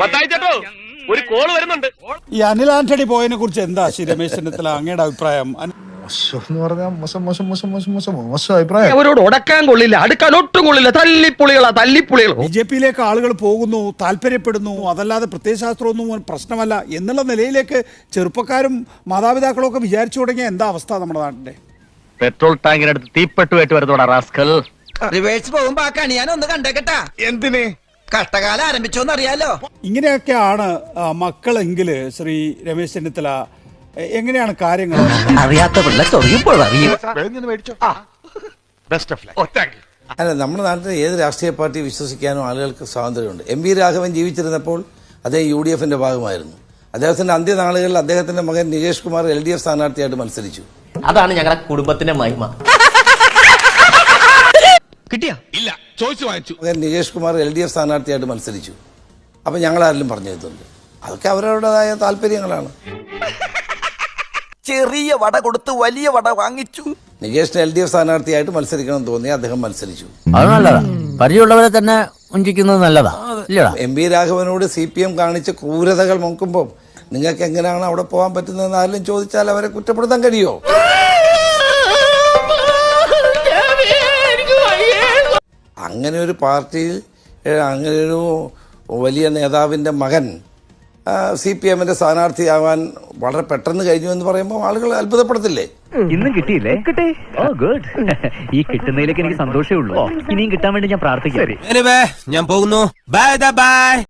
മത്തായി ചേട്ടോ ഒരു കോൾ വരുന്നുണ്ട്. ഈ അനിൽ ആന്റണി പോയതിനെ കുറിച്ച് എന്താ ശ്രീ രമേശ് ചെന്നിത്തല അങ്ങയുടെ അഭിപ്രായം? എന്ന് പറഞ്ഞാൽ മോശം മോശം മോശം മോശം മോശം മോശം അഭിപ്രായം. അവരോട് ഉടക്കാൻ കൊള്ളില്ല അടുക്കാൻ ഒട്ടും കൊള്ളില്ല. തല്ലിപ്പുളികളാ തല്ലിപ്പുളികളോ. ബി ജെ പിയിലേക്ക് ആളുകൾ പോകുന്നു താല്പര്യപ്പെടുന്നു അതല്ലാതെ പ്രത്യയശാസ്ത്രമൊന്നും പ്രശ്നമല്ല എന്നുള്ള നിലയിലേക്ക് ചെറുപ്പക്കാരും മാതാപിതാക്കളും ഒക്കെ വിചാരിച്ചു തുടങ്ങിയ എന്താ അവസ്ഥ നമ്മുടെ നാട്ടിന്റെ പെട്രോൾ ടാങ്കിനടുത്ത് തീപ്പെട്ടുമായിട്ട് വരുന്നോടാ റാസ്കൽ. റിവേഴ്സ് പോകുമ്പോ ആ കണ്ടേക്കട്ടാ. എന്തിന്? കഷ്ടകാലം ആരംഭിച്ചോന്ന് അറിയാലോ ഇങ്ങനെയൊക്കെയാണ് മക്കളെങ്കിൽ ശ്രീ രമേശ് ചെന്നിത്തല എങ്ങനെയാണ് കാര്യങ്ങൾ അറിയാത്ത പിള്ള ചൊറിയുമ്പോൾ അറിയും അല്ല നമ്മുടെ നാട്ടിൽ ഏത് രാഷ്ട്രീയ പാർട്ടി വിശ്വസിക്കാനും ആളുകൾക്ക് സ്വാതന്ത്ര്യമുണ്ട്. എം വി രാഘവൻ ജീവിച്ചിരുന്നപ്പോൾ അതേ യു ഡി എഫിന്റെ ഭാഗമായിരുന്നു. അദ്ദേഹത്തിന്റെ അന്ത്യനാളുകളിൽ അദ്ദേഹത്തിന്റെ മകൻ Nikesh Kumar L D F സ്ഥാനാർത്ഥിയായിട്ട് മത്സരിച്ചു. അതാണ് ഞങ്ങളുടെ കുടുംബത്തിന്റെ മഹിമ. മകൻ Nikesh Kumar L D F സ്ഥാനാർത്ഥിയായിട്ട് മത്സരിച്ചു. അപ്പം ഞങ്ങളാരെങ്കിലും പറഞ്ഞു തരുന്നുണ്ട്? അതൊക്കെ അവരവരുടേതായ താല്പര്യങ്ങളാണ്. ചെറിയ വട കൊടുത്ത് വലിയ വട വാങ്ങിച്ചു. നികേഷിന് എൽ ഡി എഫ് സ്ഥാനാർത്ഥിയായിട്ട് മത്സരിക്കണം എന്ന് തോന്നി അദ്ദേഹം മത്സരിച്ചു. അത് നല്ലതാ. പരിചയമുള്ളവരെ തന്നെ വഞ്ചിക്കുന്നത് നല്ലതാ. ഇല്ലടാ. എം വി രാഘവനോട് സി പി എം കാണിച്ച ക്രൂരതകൾ നോക്കുമ്പോൾ നിങ്ങൾക്ക് എങ്ങനെയാണ് അവിടെ പോകാൻ പറ്റുന്നതെന്ന് ആരെങ്കിലും ചോദിച്ചാൽ അവരെ കുറ്റപ്പെടുത്താൻ കഴിയുമോ അങ്ങനെ ഒരു പാർട്ടിയിൽ അങ്ങനെ ഒരു വലിയ നേതാവിന്റെ മകൻ സി പി എമ്മിന്റെ സ്ഥാനാർത്ഥിയാവാൻ വളരെ പെട്ടെന്ന് കഴിഞ്ഞു എന്ന് പറയുമ്പോൾ ആളുകൾ അത്ഭുതപ്പെടത്തില്ലേ? ഇന്നും കിട്ടിയില്ലേ? കിട്ടി. Oh good. ഈ കിട്ടുന്നതിലേക്ക് എനിക്ക് സന്തോഷമേ ഉള്ളൂ. ഇനിയും കിട്ടാൻ വേണ്ടി ഞാൻ പ്രാർത്ഥിക്കാം. ഞാൻ പോകുന്നു. Bye bye